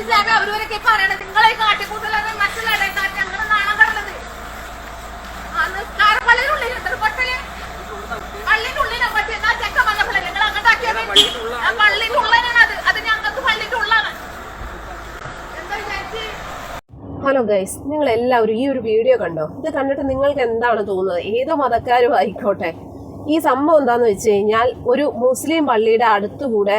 ഇസ്ലാമി അവരവരൊക്കെ പറയണത് നിങ്ങളെ കാട്ടിക്കൂട്ടലാണ് മറ്റുള്ള കാട്ടി ഞങ്ങൾ നാണം കടന്നത്. പള്ളിയിലുള്ളിൽ പൊട്ടൽ? ചെക്ക അത്. ഞങ്ങൾക്ക് ഹലോ ഗൈസ് നിങ്ങൾ എല്ലാവരും ഈ ഒരു വീഡിയോ കണ്ടോ? ഇത് കണ്ടിട്ട് നിങ്ങൾക്ക് എന്താണ് തോന്നുന്നത്? ഏത് മതക്കാരും ആയിക്കോട്ടെ. ഈ സംഭവം എന്താന്ന് വെച്ച് കഴിഞ്ഞാൽ ഒരു മുസ്ലിം പള്ളിയുടെ അടുത്തുകൂടെ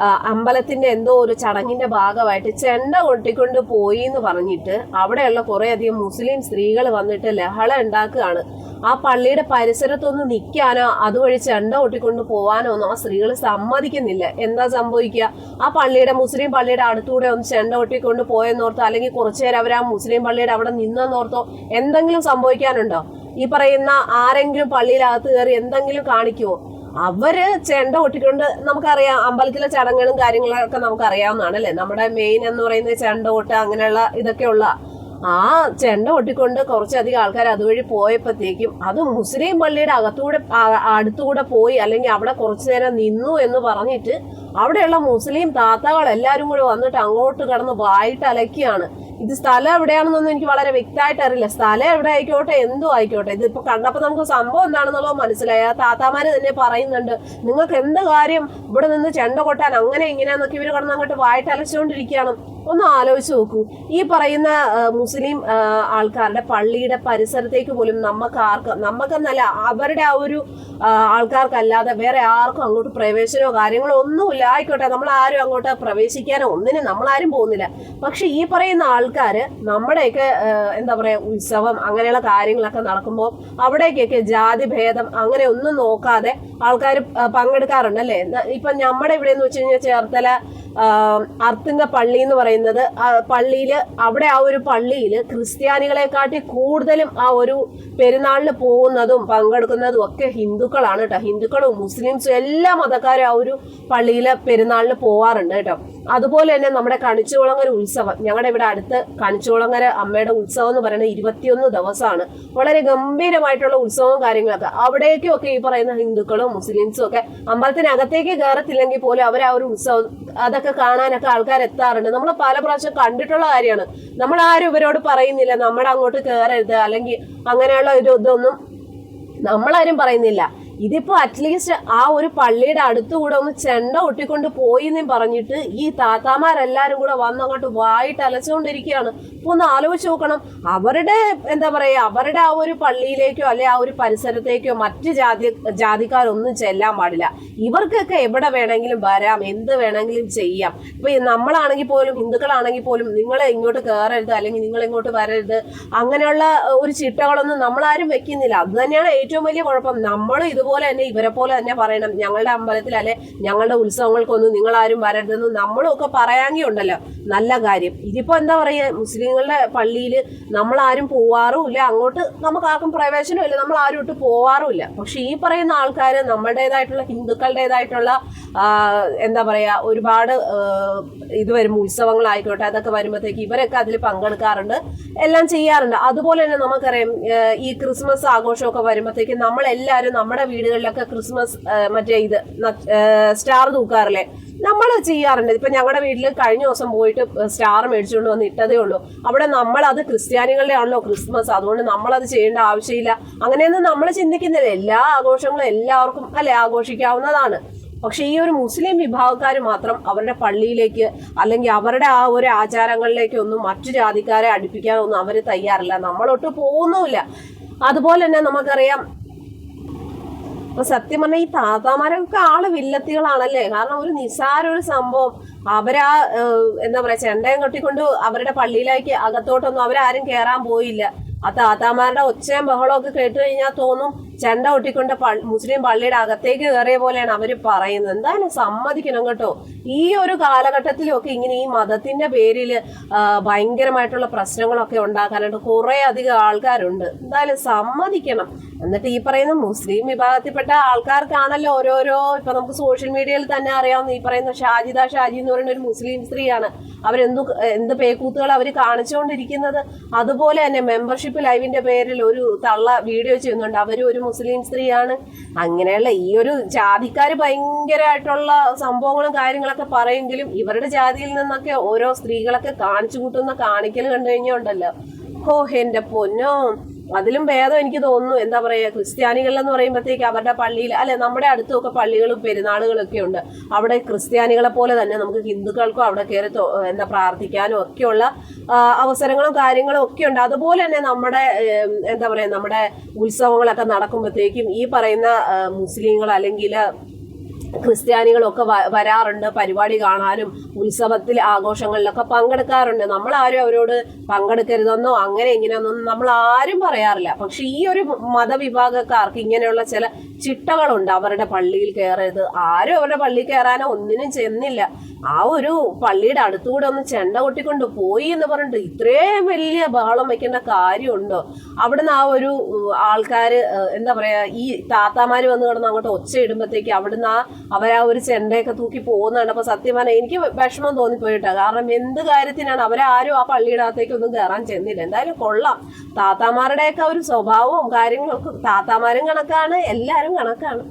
അമ്പലത്തിന്റെ എന്തോ ഒരു ചടങ്ങിന്റെ ഭാഗമായിട്ട് ചെണ്ട കൊട്ടിക്കൊണ്ട് പോയി എന്ന് പറഞ്ഞിട്ട് അവിടെയുള്ള കുറെ അധികം മുസ്ലിം സ്ത്രീകൾ വന്നിട്ട് ലഹള ഉണ്ടാക്കുകയാണ്. ആ പള്ളിയുടെ പരിസരത്തൊന്ന് നിൽക്കാനോ അതുവഴി ചെണ്ട കൊട്ടിക്കൊണ്ട് പോവാനോ ഒന്നും ആ സ്ത്രീകൾ സമ്മതിക്കുന്നില്ല. എന്താ സംഭവിക്കുക? ആ പള്ളിയുടെ മുസ്ലിം പള്ളിയുടെ അടുത്തൂടെ ഒന്ന് ചെണ്ട കൊട്ടിക്കൊണ്ട് പോയെന്നോർത്തോ അല്ലെങ്കിൽ കുറച്ചു നേരം അവർ ആ മുസ്ലിം പള്ളിയുടെ അവിടെ നിന്നെന്നോർത്തോ എന്തെങ്കിലും സംഭവിക്കാനുണ്ടോ? ഈ പറയുന്ന ആരെങ്കിലും പള്ളിയിലകത്ത് കയറി എന്തെങ്കിലും കാണിക്കുമോ അവർ ചെണ്ട കൊട്ടിട്ടുണ്ട് നമുക്കറിയാം അമ്പലത്തിലെ ചടങ്ങുകളും കാര്യങ്ങളൊക്കെ നമുക്ക് അറിയാവുന്നതാണ് അല്ലേ നമ്മുടെ മെയിൻ എന്ന് പറയുന്നത് ചെണ്ട കൊട്ട് അങ്ങനെയുള്ള ഇതൊക്കെ ഉള്ള ആ ചെണ്ട കൊട്ടിക്കൊണ്ട് കുറച്ചധികം ആൾക്കാർ അതുവഴി പോയപ്പോഴത്തേക്കും അത് മുസ്ലിം പള്ളിയുടെ അകത്തൂടെ ആ- അടുത്തുകൂടെ പോയി അല്ലെങ്കിൽ അവിടെ കുറച്ചു നേരം നിന്നു എന്ന് പറഞ്ഞിട്ട് അവിടെയുള്ള മുസ്ലിം താത്തകൾ എല്ലാവരും കൂടെ വന്നിട്ട് അങ്ങോട്ട് കടന്ന് വായിട്ട് അലക്കിയാണ്. ഇത് സ്ഥലം എവിടെയാണെന്നൊന്നും എനിക്ക് വളരെ വ്യക്തമായിട്ട് അറിയില്ല. സ്ഥലം എവിടെ ആയിക്കോട്ടെ എന്തോ ആയിക്കോട്ടെ. ഇതിപ്പോ കണ്ടപ്പോ നമുക്ക് സംഭവം എന്താണെന്നുള്ളത് മനസ്സിലായി. ആ താത്താമാര് തന്നെ പറയുന്നുണ്ട് നിങ്ങൾക്ക് എന്ത് കാര്യം ഇവിടെ നിന്ന് ചെണ്ട കൊട്ടാൻ അങ്ങനെ ഇങ്ങനെയാന്നൊക്കെ ഇവർ കടന്ന് അങ്ങോട്ട് വായിട്ട് അലച്ചുകൊണ്ടിരിക്കുകയാണ്. ഒന്ന് ആലോചിച്ച് നോക്കൂ. ഈ പറയുന്ന മുസ്ലിം ആൾക്കാരുടെ പള്ളിയുടെ പരിസരത്തേക്ക് പോലും നമുക്ക് ആർക്ക് നമുക്കെന്നല്ല അവരുടെ ആ ഒരു ആൾക്കാർക്കല്ലാതെ വേറെ ആർക്കും അങ്ങോട്ട് പ്രവേശനമോ കാര്യങ്ങളോ ഒന്നുമില്ല. ആയിക്കോട്ടെ നമ്മൾ ആരും അങ്ങോട്ട് പ്രവേശിക്കാനോ ഒന്നിനും നമ്മളാരും പോകുന്നില്ല. പക്ഷെ ഈ പറയുന്ന ആൾക്കാർ നമ്മുടെയൊക്കെ എന്താ പറയാ ഉത്സവം അങ്ങനെയുള്ള കാര്യങ്ങളൊക്കെ നടക്കുമ്പോൾ അവിടേക്കൊക്കെ ജാതി ഭേദം അങ്ങനെ ഒന്നും നോക്കാതെ ആൾക്കാർ പങ്കെടുക്കാറുണ്ട് അല്ലേ? ഇപ്പൊ നമ്മുടെ ഇവിടെ എന്ന് വെച്ച് കഴിഞ്ഞാൽ ചേർത്തല അർത്തുങ്ക പള്ളി എന്ന് പറയുന്നത് പള്ളിയിൽ അവിടെ ആ ഒരു പള്ളിയിൽ ക്രിസ്ത്യാനികളെക്കാട്ടി കൂടുതലും ആ ഒരു പെരുന്നാളിന് പോകുന്നതും പങ്കെടുക്കുന്നതും ഒക്കെ ഹിന്ദുക്കളാണ് കേട്ടോ. ഹിന്ദുക്കളും മുസ്ലിംസും എല്ലാ മതക്കാരും ആ ഒരു പള്ളിയിലെ പെരുന്നാളിന് പോവാറുണ്ട് കേട്ടോ. അതുപോലെ തന്നെ നമ്മുടെ കണിച്ചുകുളങ്ങര ഉത്സവം ഞങ്ങളുടെ ഇവിടെ അടുത്ത് കണിച്ചുകുളങ്ങര അമ്മയുടെ ഉത്സവം എന്ന് പറയുന്നത് ഇരുപത്തിയൊന്ന് ദിവസമാണ് വളരെ ഗംഭീരമായിട്ടുള്ള ഉത്സവവും കാര്യങ്ങളൊക്കെ. അവിടേക്കും ഒക്കെ ഈ പറയുന്ന ഹിന്ദുക്കളും മുസ്ലിംസും ഒക്കെ അമ്പലത്തിനകത്തേക്ക് കയറത്തില്ലെങ്കിൽ പോലും അവർ ആ ഒരു ഉത്സവം അതൊക്കെ കാണാനൊക്കെ ആൾക്കാർ എത്താറുണ്ട് നമ്മൾ പല പ്രാവശ്യം കണ്ടിട്ടുള്ള കാര്യമാണ്. നമ്മൾ ആരും ഇവരോട് പറയുന്നില്ല. നമ്മുടെ അങ്ങോട്ട് കയറരുത് അല്ലെങ്കിൽ അങ്ങനെയുള്ള ഒരു ഇതൊന്നും നമ്മളാരും പറയുന്നില്ല. ഇതിപ്പോ അറ്റ്ലീസ്റ്റ് ആ ഒരു പള്ളിയുടെ അടുത്തുകൂടെ ഒന്ന് ചെണ്ട ഒട്ടിക്കൊണ്ട് പോയി എന്നും പറഞ്ഞിട്ട് ഈ താത്താമാരെല്ലാരും കൂടെ വന്നങ്ങോട്ട് വായിട്ട് അലച്ചുകൊണ്ടിരിക്കുകയാണ് അപ്പൊ ഒന്ന് ആലോചിച്ച് നോക്കണം. അവരുടെ എന്താ പറയാ അവരുടെ ആ ഒരു പള്ളിയിലേക്കോ അല്ലെ ആ ഒരു പരിസരത്തേക്കോ മറ്റ് ജാതി ജാതിക്കാരൊന്നും ചെല്ലാൻ പാടില്ല. ഇവർക്കൊക്കെ എവിടെ വേണമെങ്കിലും വരാം എന്ത് വേണമെങ്കിലും ചെയ്യാം. ഇപ്പൊ നമ്മളാണെങ്കിൽ പോലും ഹിന്ദുക്കളാണെങ്കിൽ പോലും നിങ്ങളെ ഇങ്ങോട്ട് കയറരുത് അല്ലെങ്കിൽ നിങ്ങൾ ഇങ്ങോട്ട് വരരുത് അങ്ങനെയുള്ള ഒരു ചിട്ടകളൊന്നും നമ്മളാരും വെക്കുന്നില്ല. അത് തന്നെയാണ് ഏറ്റവും വലിയ കുഴപ്പം. നമ്മൾ ഇതുപോലെ തന്നെ ഇവരെ പോലെ തന്നെ പറയണം. ഞങ്ങളുടെ അമ്പലത്തിൽ അല്ലെ ഞങ്ങളുടെ ഉത്സവങ്ങൾക്കൊന്നും നിങ്ങൾ ആരും വരരുതെന്ന് നമ്മളും ഒക്കെ പറയാങ്കി ഉണ്ടല്ലോ നല്ല കാര്യം. ഇതിപ്പോ എന്താ പറയാ മുസ്ലിങ്ങളുടെ പള്ളിയിൽ നമ്മൾ നമ്മളാരും പോവാറുമില്ല. അങ്ങോട്ട് നമുക്ക് ആർക്കും പ്രവേശനമില്ല നമ്മൾ ആരും ഇട്ട് പോവാറുമില്ല. പക്ഷെ ഈ പറയുന്ന ആൾക്കാർ നമ്മുടേതായിട്ടുള്ള ഹിന്ദുക്കളുടേതായിട്ടുള്ള എന്താ പറയാ ഒരുപാട് ഇത് വരും ഉത്സവങ്ങളായിക്കോട്ടെ അതൊക്കെ വരുമ്പോഴത്തേക്ക് ഇവരൊക്കെ അതിൽ പങ്കെടുക്കാറുണ്ട്. എല്ലാം ചെയ്യാറുണ്ട്. അതുപോലെ തന്നെ നമുക്കറിയാം ഈ ക്രിസ്മസ് ആഘോഷമൊക്കെ വരുമ്പോഴത്തേക്ക് നമ്മളെല്ലാവരും നമ്മുടെ വീടുകളിലൊക്കെ ക്രിസ്മസ് മറ്റേ ഇത് സ്റ്റാർ തൂക്കാറില്ലേ? നമ്മൾ ചെയ്യാറുണ്ട്. ഇപ്പൊ ഞങ്ങളുടെ വീട്ടിൽ കഴിഞ്ഞ ദിവസം പോയിട്ട് സ്റ്റാർ മേടിച്ചുകൊണ്ട് വന്ന് ഇട്ടതേ ഉള്ളൂ. അവിടെ നമ്മൾ അത് ക്രിസ്ത്യാനികളുടെ ആണല്ലോ ക്രിസ്മസ് അതുകൊണ്ട് നമ്മൾ അത് ചെയ്യേണ്ട ആവശ്യമില്ല. അങ്ങനെയൊന്നും നമ്മൾ ചിന്തിക്കുന്നില്ല. എല്ലാ ആഘോഷങ്ങളും എല്ലാവർക്കും അല്ലെ ആഘോഷിക്കാവുന്നതാണ്. പക്ഷെ ഈ ഒരു മുസ്ലിം വിഭാഗക്കാർ മാത്രം അവരുടെ പള്ളിയിലേക്ക് അല്ലെങ്കിൽ അവരുടെ ആ ഒരു ആചാരങ്ങളിലേക്ക് ഒന്നും മറ്റു ജാതിക്കാരെ അടുപ്പിക്കാനൊന്നും അവർ തയ്യാറില്ല. നമ്മളൊട്ട് പോകുന്നുമില്ല. അതുപോലെ തന്നെ നമുക്കറിയാം അപ്പൊ സത്യം പറഞ്ഞാൽ ഈ താത്താമാരൊക്കെ ആൾ വില്ലത്തികളാണല്ലേ? കാരണം ഒരു നിസാര ഒരു സംഭവം. അവരാ എന്താ പറയാ ചെണ്ടയും കെട്ടിക്കൊണ്ട് അവരുടെ പള്ളിയിലേക്ക് അകത്തോട്ടൊന്നും അവരാരും കേറാൻ പോയില്ല. ആ താത്താമാരുടെ ഒച്ചയും ബഹളവും ഒക്കെ കേട്ട് കഴിഞ്ഞാൽ തോന്നും ചെണ്ട ഒട്ടിക്കൊണ്ട് മുസ്ലിം പള്ളിയുടെ അകത്തേക്ക് കയറിയ പോലെയാണ് അവർ പറയുന്നത്. എന്തായാലും സമ്മതിക്കണം കേട്ടോ? ഈ ഒരു കാലഘട്ടത്തിലൊക്കെ ഇങ്ങനെ ഈ മതത്തിന്റെ പേരിൽ ഭയങ്കരമായിട്ടുള്ള പ്രശ്നങ്ങളൊക്കെ ഉണ്ടാക്കാനായിട്ട് കുറെ അധികം ആൾക്കാരുണ്ട്. എന്തായാലും സമ്മതിക്കണം. എന്നിട്ട് ഈ പറയുന്ന മുസ്ലിം വിഭാഗത്തിൽപ്പെട്ട ആൾക്കാർക്കാണല്ലോ ഓരോരോ ഇപ്പൊ നമുക്ക് സോഷ്യൽ മീഡിയയിൽ തന്നെ അറിയാവുന്ന ഈ പറയുന്ന ഷാജിദ ഷാജി എന്ന് പറയുന്ന ഒരു മുസ്ലിം സ്ത്രീയാണ്. അവരെന്തു എന്ത് പേക്കൂത്തുകൾ അവർ കാണിച്ചുകൊണ്ടിരിക്കുന്നത്? അതുപോലെ തന്നെ മെമ്പർഷിപ്പ് ലൈവിന്റെ പേരിൽ ഒരു തള്ള വീഡിയോ ചെയ്യുന്നുണ്ട്. അവർ ഒരു മുസ്ലിം സ്ത്രീയാണ്. അങ്ങനെയുള്ള ഈ ഒരു ജാതിക്കാർ ഭയങ്കരമായിട്ടുള്ള സംഭവങ്ങളും കാര്യങ്ങളൊക്കെ പറയുമെങ്കിലും ഇവരുടെ ജാതിയിൽ നിന്നൊക്കെ ഓരോ സ്ത്രീകളൊക്കെ കാണിച്ചു കൂട്ടുന്ന കാണിക്കൽ കണ്ടു കഴിഞ്ഞാൽ ഉണ്ടല്ലോ. ഹോ എന്റെ പൊന്നോ. അതിലും ഭേദം എനിക്ക് തോന്നുന്നു. എന്താ പറയാ ക്രിസ്ത്യാനികളെന്ന് പറയുമ്പോഴത്തേക്ക് അവരുടെ പള്ളിയിൽ അല്ലെ നമ്മുടെ അടുത്തൊക്കെ പള്ളികളും പെരുന്നാളുകളൊക്കെ ഉണ്ട്. അവിടെ ക്രിസ്ത്യാനികളെ പോലെ തന്നെ നമുക്ക് ഹിന്ദുക്കൾക്കും അവിടെ കയറി എന്താ പ്രാർത്ഥിക്കാനും ഒക്കെയുള്ള അവസരങ്ങളും കാര്യങ്ങളും ഒക്കെ ഉണ്ട്. അതുപോലെ തന്നെ നമ്മുടെ എന്താ പറയാ നമ്മുടെ ഉത്സവങ്ങളൊക്കെ നടക്കുമ്പോഴത്തേക്കും ഈ പറയുന്ന മുസ്ലിങ്ങൾ അല്ലെങ്കിൽ ക്രിസ്ത്യാനികളൊക്കെ വരാറുണ്ട് പരിപാടി കാണാനും ഉത്സവത്തിൽ ആഘോഷങ്ങളിലൊക്കെ പങ്കെടുക്കാറുണ്ട്. നമ്മൾ ആരും അവരോട് പങ്കെടുക്കരുതെന്നോ അങ്ങനെ ഇങ്ങനെയൊന്നും നമ്മൾ ആരും പറയാറില്ല. പക്ഷെ ഈ ഒരു മതവിഭാഗക്കാർക്ക് ഇങ്ങനെയുള്ള ചില ചിട്ടകളുണ്ട്. അവരുടെ പള്ളിയിൽ കയറരുത്. ആരും അവരുടെ പള്ളിയിൽ കയറാനോ ഒന്നിനും ചെന്നില്ല. ആ ഒരു പള്ളിയുടെ അടുത്തുകൂടെ ഒന്ന് ചെണ്ട കൊട്ടിക്കൊണ്ട് പോയി എന്ന് പറഞ്ഞിട്ട് ഇത്രയും വലിയ ബഹളം വെക്കേണ്ട കാര്യമുണ്ടോ? അവിടുന്ന് ആ ഒരു ആൾക്കാർ എന്താ പറയാ ഈ താത്താമാര് വന്ന് കിടന്ന് അങ്ങോട്ട് ഒച്ച ഇടുമ്പോഴത്തേക്ക് അവിടുന്ന് ആ അവരാ ഒരു ചെണ്ടയൊക്കെ തൂക്കി പോകുന്നുണ്ട് അപ്പൊ സത്യം പറഞ്ഞാൽ എനിക്ക് വിഷമം തോന്നിപ്പോയിട്ടാ. കാരണം എന്ത് കാര്യത്തിനാണ് അവരാരും ആ പള്ളിയുടെ അകത്തേക്ക് ഒന്നും കയറാൻ ചെന്നില്ല. എന്തായാലും കൊള്ളാം. താത്താമാരുടെയൊക്കെ ഒരു സ്വഭാവവും കാര്യങ്ങളൊക്കെ താത്താമാരും കണക്കാണ് എല്ലാവരും കണക്കാണ്.